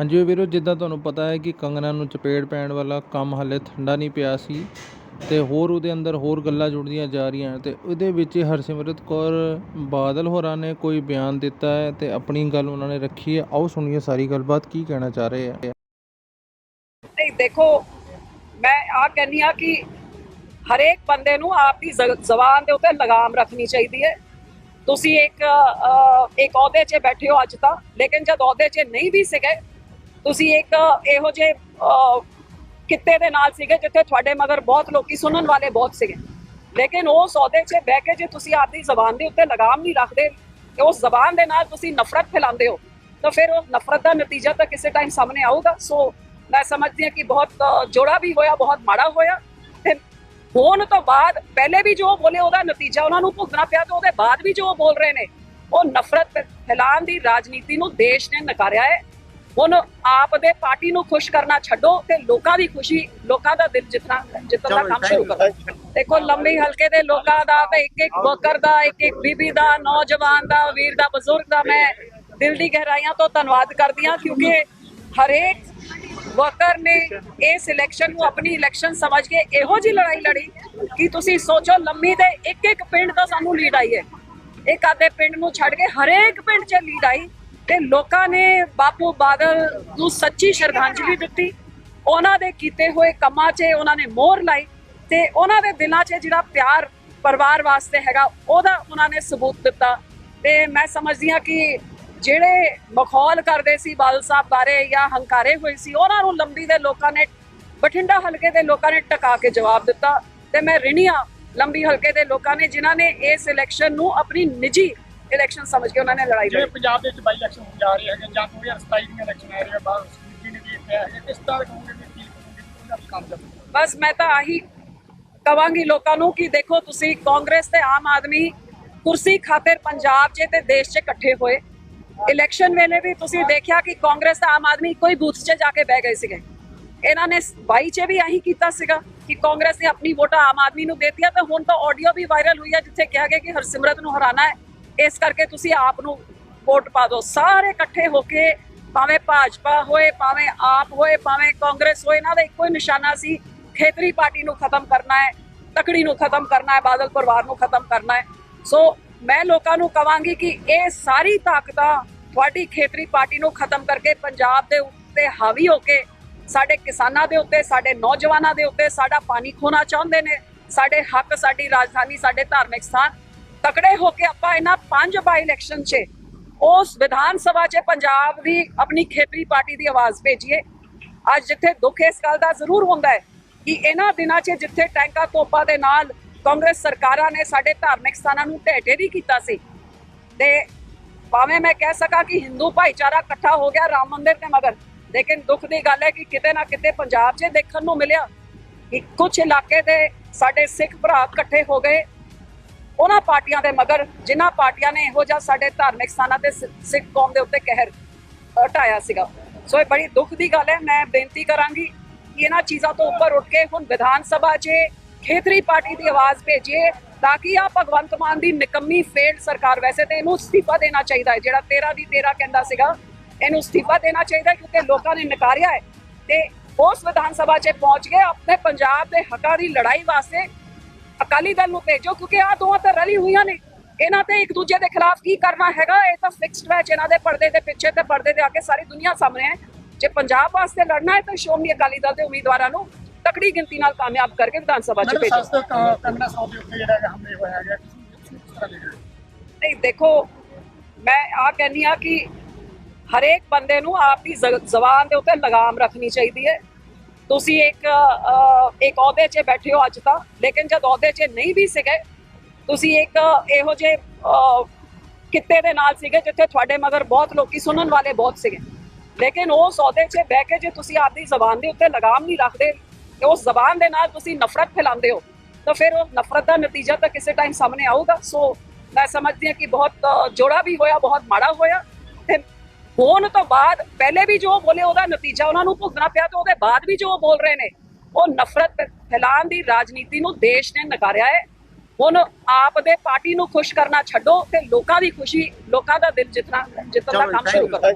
ਹਾਂਜੀ ਵੀਰੋ, ਜਿੱਦਾਂ ਤੁਹਾਨੂੰ ਪਤਾ ਹੈ ਕਿ ਕੰਗਨਾ ਨੂੰ ਚਪੇੜ ਪੈਣ ਵਾਲਾ ਕੰਮ ਹਾਲੇ ਠੰਡਾ ਨਹੀਂ ਪਿਆ ਸੀ ਤੇ ਹੋਰ ਉਹਦੇ ਅੰਦਰ ਹੋਰ ਗੱਲਾਂ ਜੁੜਦੀਆਂ ਜਾ ਰਹੀਆਂ ਤੇ ਉਹਦੇ ਵਿੱਚ ਹਰਸਿਮਰਤ ਕੌਰ ਬਾਦਲ ਹੋਰਾਂ ਨੇ ਕੋਈ ਬਿਆਨ ਦਿੱਤਾ ਹੈ ਤੇ ਆਪਣੀ ਗੱਲ ਉਹਨਾਂ ਨੇ ਰੱਖੀ ਹੈ। ਆਓ ਸੁਣੀਏ ਸਾਰੀ ਗੱਲਬਾਤ, ਕੀ ਕਹਿਣਾ ਚਾਹ ਰਹੇ ਆ? ਨਹੀਂ, ਦੇਖੋ, ਮੈਂ ਆ ਕਹਿੰਦੀ ਆ ਕਿ ਹਰੇਕ ਬੰਦੇ ਨੂੰ ਆਪ ਦੀ ਜ਼ਬਾਨ ਦੇ ਉੱਤੇ ਲਗਾਮ ਰੱਖਣੀ ਚਾਹੀਦੀ ਹੈ। ਤੁਸੀਂ ਇੱਕ ਇੱਕ ਅਹੁਦੇ 'ਚ ਬੈਠੇ ਹੋ ਅੱਜ ਤਾਂ, ਲੇਕਿਨ ਜਦ ਅਹੁਦੇ 'ਚ ਨਹੀਂ ਵੀ ਸੀਗੇ ਤੁਸੀਂ ਇੱਕ ਇਹੋ ਜਿਹੇ ਅਹ, ਕਿੱਤੇ ਦੇ ਨਾਲ ਸੀਗੇ ਜਿੱਥੇ ਤੁਹਾਡੇ ਮਗਰ ਬਹੁਤ ਲੋਕੀ ਸੁਣਨ ਵਾਲੇ ਬਹੁਤ ਸੀਗੇ। ਲੇਕਿਨ ਉਸ ਅਹੁਦੇ 'ਚ ਬਹਿ ਕੇ ਜੇ ਤੁਸੀਂ ਆਪਦੀ ਜ਼ਬਾਨ ਦੇ ਉੱਤੇ ਲਗਾਮ ਨਹੀਂ ਰੱਖਦੇ ਤੇ ਉਸ ਜ਼ਬਾਨ ਦੇ ਨਾਲ ਤੁਸੀਂ ਨਫ਼ਰਤ ਫੈਲਾਉਂਦੇ ਹੋ ਤਾਂ ਫਿਰ ਉਹ ਨਫ਼ਰਤ ਦਾ ਨਤੀਜਾ ਤਾਂ ਕਿਸੇ ਟਾਈਮ ਸਾਹਮਣੇ ਆਊਗਾ। ਸੋ ਮੈਂ ਸਮਝਦੀ ਹਾਂ ਕਿ ਬਹੁਤ ਜੋੜਾ ਵੀ ਹੋਇਆ ਬਹੁਤ ਮਾੜਾ ਹੋਇਆ। ਤੇ ਹੋਣ ਤੋਂ ਬਾਅਦ ਪਹਿਲੇ ਵੀ ਜੋ ਬੋਲੇ ਉਹਦਾ ਨਤੀਜਾ ਉਹਨਾਂ ਨੂੰ ਭੁਗਤਣਾ ਪਿਆ ਤੇ ਉਹਦੇ ਬਾਅਦ ਵੀ ਜੋ ਬੋਲ ਰਹੇ ਨੇ ਉਹ ਨਫ਼ਰਤ ਫੈਲਾਉਣ ਦੀ ਰਾਜਨੀਤੀ ਨੂੰ ਦੇਸ਼ ਨੇ ਨਕਾਰਿਆ ਹੈ। ਹੁਣ ਆਪ ਦੇ ਪਾਰਟੀ ਨੂੰ ਖੁਸ਼ ਕਰਨਾ ਛੱਡੋ ਤੇ ਲੋਕਾਂ ਦੀ ਖੁਸ਼ੀ ਲੋਕਾਂ ਦਾ ਦਿਲ ਜਿੱਤਣਾ ਜਿੱਤਣ ਦਾ ਕੰਮ ਸ਼ੁਰੂ ਕਰੋ। ਦੇਖੋ ਲੰਬੀ ਹਲਕੇ ਦੇ ਲੋਕਾਂ ਦਾ ਤੇ ਇੱਕ ਇੱਕ ਵਰਕਰ ਦਾ ਇੱਕ ਇੱਕ ਬੀਬੀ ਦਾ ਨੌਜਵਾਨ ਦਾ ਵੀਰ ਦਾ ਬਜ਼ੁਰਗ ਦਾ ਮੈਂ ਦਿਲ ਦੀ ਗਹਿਰਾਈਆਂ ਤੋਂ ਧੰਨਵਾਦ ਕਰਦੀ ਹਾਂ ਕਿਉਂਕਿ ਹਰੇਕ ਵਰਕਰ ਨੇ ਇਸ ਇਲੈਕਸ਼ਨ ਨੂੰ ਆਪਣੀ ਇਲੈਕਸ਼ਨ ਸਮਝ ਕੇ ਇਹੋ ਜੀ ਲੜਾਈ ਲੜੀ ਕਿ ਤੁਸੀਂ ਸੋਚੋ ਲੰਮੀ ਦੇ ਇੱਕ ਇੱਕ ਪਿੰਡ ਤੋਂ ਸਾਨੂੰ ਲੀਡ ਆਈ ਹੈ। ਇੱਕ ਆਦੇ ਪਿੰਡ ਨੂੰ ਛੱਡ ਕੇ ਹਰੇਕ ਪਿੰਡ 'ਚ ਲੀਡ ਆਈ। ਤੇ ਲੋਕਾਂ ਨੇ ਬਾਪੂ ਬਾਦਲ ਨੂੰ ਸੱਚੀ ਸ਼ਰਧਾਂਜਲੀ ਦਿੱਤੀ। ਉਹਨਾਂ ਦੇ ਕੀਤੇ ਹੋਏ ਕੰਮਾਂ 'ਚ ਉਹਨਾਂ ਨੇ ਮੋਹਰ ਲਾਈ ਤੇ ਉਹਨਾਂ ਦੇ ਦਿਲਾਂ 'ਚ ਜਿਹੜਾ ਪਿਆਰ ਪਰਿਵਾਰ ਵਾਸਤੇ ਹੈਗਾ, ਉਹਦਾ ਉਹਨਾਂ ਨੇ ਸਬੂਤ ਦਿੱਤਾ। ਤੇ ਮੈਂ ਸਮਝਦੀ ਹਾਂ ਕਿ ਜਿਹੜੇ ਮਖੌਲ ਕਰਦੇ ਸੀ ਬਾਦਲ ਸਾਹਿਬ ਬਾਰੇ ਜਾਂ ਹੰਕਾਰੇ ਹੋਏ ਸੀ, ਉਹਨਾਂ ਨੂੰ ਲੰਬੀ ਦੇ ਲੋਕਾਂ ਨੇ ਬਠਿੰਡਾ ਹਲਕੇ ਦੇ ਲੋਕਾਂ ਨੇ ਟਕਾ ਕੇ ਜਵਾਬ ਦਿੱਤਾ। ਤੇ ਮੈਂ ਰਿਣੀਆਂ ਲੰਬੀ ਹਲਕੇ ਦੇ ਲੋਕਾਂ ਨੇ, ਜਿਨ੍ਹਾਂ ਨੇ ਇਸ ਇਲੈਕਸ਼ਨ ਨੂੰ ਆਪਣੀ ਨਿੱਜੀ ਇਲੈਕਸ਼ਨ ਸਮਝ ਕੇ ਉਹਨਾਂ ਨੇ ਲੜਾਈ ਲੜੀ। ਪੰਜਾਬ ਦੇ ਵਿੱਚ ਬਾਈ ਇਲੈਕਸ਼ਨ ਹੋਣ ਜਾ ਰਹੇ ਹੈਗੇ ਜਾਂ 2027 ਦੀਆਂ ਇਲੈਕਸ਼ਨ ਆ ਰਹੀਆਂ ਬਾਹਰ ਸੁਨੀਤੀ ਨੇ ਵੀ ਹੈਗੇ ਕਿਸ ਤਰ੍ਹਾਂ ਦੇ ਕਹੋਗੇ ਕੀ ਕਰੋਗੇ ਉਹਦਾ ਵੀ ਕੰਮ ਚੱਲਦਾ ਬਸ ਮੈਂ ਤਾਂ ਆਹੀ ਕਵਾਂਗੀ ਲੋਕਾਂ ਨੂੰ ਕਿ ਦੇਖੋ ਤੁਸੀਂ ਕਾਂਗਰਸ ਤੇ ਆਮ ਆਦਮੀ ਕੁਰਸੀ ਖਾਤਰ ਪੰਜਾਬ 'ਚ ਤੇ ਦੇਸ਼ 'ਚ ਇਕੱਠੇ ਹੋਏ। ਇਲੈਕਸ਼ਨ ਵੇਲੇ ਵੀ ਤੁਸੀਂ ਦੇਖਿਆ ਕਿ ਕਾਂਗਰਸ ਤੇ ਆਮ ਆਦਮੀ ਕੋਈ ਬੂਥ 'ਚ ਜਾ ਕੇ ਬਹਿ ਗਏ ਸੀਗੇ। ਇਹਨਾਂ ਨੇ 22 'ਚ ਵੀ ਆਹੀ ਕੀਤਾ ਸੀਗਾ ਕਿ ਕਾਂਗਰਸ ਨੇ ਆਪਣੀ ਵੋਟਾਂ ਆਮ ਆਦਮੀ ਨੂੰ ਦੇਤੀਆਂ ਤੇ ਹੁਣ ਤਾਂ ਆਡੀਓ ਵੀ ਵਾਇਰਲ ਹੋਈ ਹੈ ਜਿੱਥੇ ਕਿਹਾ ਗਿਆ ਕਿ ਹਰਸਿਮਰਤ ਨੂੰ ਹਰਾਣਾ ਹੈ। ਇਸ ਕਰਕੇ ਤੁਸੀਂ ਆਪ ਨੂੰ ਵੋਟ ਪਾ ਦਿਓ। ਸਾਰੇ ਇਕੱਠੇ ਹੋ ਕੇ ਭਾਵੇਂ ਭਾਜਪਾ ਹੋਏ, ਭਾਵੇਂ ਆਪ ਹੋਏ, ਭਾਵੇਂ ਕਾਂਗਰਸ ਹੋਏ, ਇਹਨਾਂ ਦਾ ਇੱਕੋ ਹੀ ਨਿਸ਼ਾਨਾ ਸੀ, ਖੇਤਰੀ ਪਾਰਟੀ ਨੂੰ ਖਤਮ ਕਰਨਾ ਹੈ, ਤਕੜੀ ਨੂੰ ਖਤਮ ਕਰਨਾ ਹੈ, ਬਾਦਲ ਪਰਿਵਾਰ ਨੂੰ ਖਤਮ ਕਰਨਾ ਹੈ। ਸੋ ਮੈਂ ਲੋਕਾਂ ਨੂੰ ਕਵਾਂਗੀ ਕਿ ਇਹ ਸਾਰੀ ਤਾਕਤਾਂ ਤੁਹਾਡੀ ਖੇਤਰੀ ਪਾਰਟੀ ਨੂੰ ਖਤਮ ਕਰਕੇ ਪੰਜਾਬ ਦੇ ਉੱਤੇ ਹਾਵੀ ਹੋ ਕੇ, ਸਾਡੇ ਕਿਸਾਨਾਂ ਦੇ ਉੱਤੇ, ਸਾਡੇ ਨੌਜਵਾਨਾਂ ਦੇ ਉੱਤੇ ਸਾਡਾ ਪਾਣੀ ਖੋਣਾ ਚਾਹੁੰਦੇ ਨੇ, ਸਾਡੇ ਹੱਕ, ਸਾਡੀ ਰਾਜਧਾਨੀ, ਸਾਡੇ ਧਾਰਮਿਕ ਸਥਾਨ ਤਕੜੇ ਹੋ ਕੇ ਆਪਾਂ ਇਹਨਾਂ ਪੰਜ ਬਾਈ ਇਲੈਕਸ਼ਨ 'ਚ ਉਸ ਵਿਧਾਨ ਸਭਾ 'ਚ ਪੰਜਾਬ ਦੀ ਆਪਣੀ ਖੇਤਰੀ ਪਾਰਟੀ ਦੀ ਆਵਾਜ਼ ਭੇਜੀਏ। ਅੱਜ ਜਿੱਥੇ ਦੁੱਖ ਇਸ ਗੱਲ ਦਾ ਜ਼ਰੂਰ ਹੁੰਦਾ ਹੈ ਕਿ ਇਹਨਾਂ ਦਿਨਾਂ 'ਚ ਜਿੱਥੇ ਟੈਂਕਾ ਤੋਪਾਂ ਦੇ ਨਾਲ ਕਾਂਗਰਸ ਸਰਕਾਰਾਂ ਨੇ ਸਾਡੇ ਧਾਰਮਿਕ ਸਥਾਨਾਂ ਨੂੰ ਢਹਿ ਵੀ ਕੀਤਾ ਸੀ ਤੇ ਭਾਵੇਂ ਮੈਂ ਕਹਿ ਸਕਾਂ ਕਿ ਹਿੰਦੂ ਭਾਈਚਾਰਾ ਇਕੱਠਾ ਹੋ ਗਿਆ ਰਾਮ ਮੰਦਿਰ ਦੇ ਮਗਰ, ਲੇਕਿਨ ਦੁੱਖ ਦੀ ਗੱਲ ਹੈ ਕਿ ਕਿਤੇ ਨਾ ਕਿਤੇ ਪੰਜਾਬ 'ਚ ਦੇਖਣ ਨੂੰ ਮਿਲਿਆ ਕਿ ਕੁਝ ਇਲਾਕੇ ਦੇ ਸਾਡੇ ਸਿੱਖ ਭਰਾ ਇਕੱਠੇ ਹੋ ਗਏ ਉਹਨਾਂ ਪਾਰਟੀਆਂ ਦੇ ਮਗਰ, ਜਿਨ੍ਹਾਂ ਪਾਰਟੀਆਂ ਨੇ ਇਹੋ ਜਿਹਾ ਸਾਡੇ ਧਾਰਮਿਕ ਸਥਾਨਾਂ ਤੇ ਸਿੱਖ ਕੌਮ ਦੇ ਉੱਤੇ ਕਹਿਰ ਹਟਾਇਆ ਸੀਗਾ। ਸੋ ਇਹ ਬੜੀ ਦੁੱਖ ਦੀ ਗੱਲ ਹੈ। ਮੈਂ ਬੇਨਤੀ ਕਰਾਂਗੀ ਕਿ ਇਹਨਾਂ ਚੀਜ਼ਾਂ ਤੋਂ ਉੱਪਰ ਉੱਠ ਕੇ ਹੁਣ ਵਿਧਾਨ ਸਭਾ 'ਚ ਖੇਤਰੀ ਪਾਰਟੀ ਦੀ ਆਵਾਜ਼ ਭੇਜੀਏ, ਤਾਂ ਕਿ ਆ ਭਗਵੰਤ ਮਾਨ ਦੀ ਨਿਕੰਮੀ ਫੇਲਡ ਸਰਕਾਰ ਵੈਸੇ ਤੇ ਇਹਨੂੰ ਅਸਤੀਫਾ ਦੇਣਾ ਚਾਹੀਦਾ ਹੈ। ਜਿਹੜਾ 13 ਦੀ 13 ਕਹਿੰਦਾ ਸੀਗਾ, ਇਹਨੂੰ ਅਸਤੀਫਾ ਦੇਣਾ ਚਾਹੀਦਾ ਕਿਉਂਕਿ ਲੋਕਾਂ ਨੇ ਨਕਾਰਿਆ ਹੈ। ਤੇ ਉਸ ਵਿਧਾਨ ਸਭਾ 'ਚ ਪਹੁੰਚ ਕੇ ਆਪਣੇ ਪੰਜਾਬ ਦੇ ਹੱਕਾਂ ਦੀ ਲੜਾਈ ਵਾਸਤੇ ਅਕਾਲੀ ਦਲ ਨੂੰ ਭੇਜੋ ਕਿਉਂਕਿ ਆ ਦੋਵਾਂ ਤਾਂ ਰਲੀ ਹੋਈਆਂ ਨੇ। ਇਹਨਾਂ ਤੇ ਇੱਕ ਦੂਜੇ ਦੇ ਖਿਲਾਫ ਕੀ ਕਰਨਾ ਹੈਗਾ ਇਹ ਤਾਂ ਫਿਕਸਡ ਮੈਚ ਇਹਨਾਂ ਦੇ ਪਰਦੇ ਦੇ ਪਿੱਛੇ ਤੇ ਪਰਦੇ ਦੇ ਕੇ ਸਾਰੀ ਦੁਨੀਆ ਸਾਹਮਣੇ ਹੈ। ਜੇ ਪੰਜਾਬ ਵਾਸਤੇ ਲੜਨਾ ਹੈ ਤਾਂ ਸ਼੍ਰੋਮਣੀ ਅਕਾਲੀ ਦਲ ਦੇ ਉਮੀਦਵਾਰਾਂ ਨੂੰ ਤਕੜੀ ਗਿਣਤੀ ਨਾਲ ਕਾਮਯਾਬ ਕਰਕੇ ਵਿਧਾਨ ਸਭਾ 'ਚ ਭੇਜੋ। ਸਾਹਿਬ ਦੇ ਉੱਤੇ ਜਿਹੜਾ ਹੈਗਾ ਹਮਲੇ ਹੋਇਆ ਹੈਗਾ ਹੋ? ਨਹੀਂ ਦੇਖੋ ਮੈਂ ਆ ਕਹਿੰਦੀ ਆ ਕਿ ਹਰੇਕ ਬੰਦੇ ਨੂੰ ਆਪਦੀ ਜ਼ਬਾਨ ਦੇ ਉੱਤੇ ਲਗਾਮ ਰੱਖਣੀ ਚਾਹੀਦੀ ਹੈ। ਤੁਸੀਂ ਇੱਕ ਇੱਕ ਅਹੁਦੇ 'ਚ ਬੈਠੇ ਹੋ ਅੱਜ ਤਾਂ, ਲੇਕਿਨ ਜਦ ਅਹੁਦੇ 'ਚ ਨਹੀਂ ਵੀ ਸੀਗੇ, ਤੁਸੀਂ ਇੱਕ ਇਹੋ ਜਿਹੇ ਕਿੱਤੇ ਦੇ ਨਾਲ ਸੀਗੇ ਜਿੱਥੇ ਤੁਹਾਡੇ ਮਗਰ ਬਹੁਤ ਲੋਕੀ ਸੁਣਨ ਵਾਲੇ ਬਹੁਤ ਸੀਗੇ। ਲੇਕਿਨ ਉਸ ਅਹੁਦੇ 'ਚ ਬਹਿ ਕੇ ਜੇ ਤੁਸੀਂ ਆਪਦੀ ਜ਼ਬਾਨ ਦੇ ਉੱਤੇ ਲਗਾਮ ਨਹੀਂ ਰੱਖਦੇ ਉਸ ਜ਼ਬਾਨ ਦੇ ਨਾਲ ਤੁਸੀਂ ਨਫ਼ਰਤ ਫੈਲਾਉਂਦੇ ਹੋ, ਤਾਂ ਫਿਰ ਉਹ ਨਫ਼ਰਤ ਦਾ ਨਤੀਜਾ ਤਾਂ ਕਿਸੇ ਟਾਈਮ ਸਾਹਮਣੇ ਆਊਗਾ। ਸੋ ਮੈਂ ਸਮਝਦੀ ਹਾਂ ਕਿ ਬਹੁਤ ਜੋੜਾ ਵੀ ਹੋਇਆ, ਬਹੁਤ ਮਾੜਾ ਹੋਇਆ, ਤੇ ਹੋਣ ਤੋਂ ਬਾਅਦ ਪਹਿਲੇ ਵੀ ਜੋ ਬੋਲੇ ਉਹਦਾ ਨਤੀਜਾ ਉਹਨਾਂ ਨੂੰ ਭੁਗਤਣਾ ਪਿਆ ਤੇ ਉਹਦੇ ਬਾਅਦ ਵੀ ਜੋ ਬੋਲ ਰਹੇ ਨੇ ਉਹ ਨਫ਼ਰਤ ਫੈਲਾਉਣ ਦੀ ਰਾਜਨੀਤੀ ਨੂੰ ਦੇਸ਼ ਨੇ ਨਕਾਰਿਆ ਹੈ। ਹੁਣ ਆਪ ਦੇ ਪਾਰਟੀ ਨੂੰ ਖੁਸ਼ ਕਰਨਾ ਛੱਡੋ ਤੇ ਲੋਕਾਂ ਦੀ ਖੁਸ਼ੀ ਲੋਕਾਂ ਦਾ ਦਿਲ ਜਿੱਤਣਾ ਜਿੱਤਣ ਦਾ ਕੰਮ ਸ਼ੁਰੂ ਕਰੋ।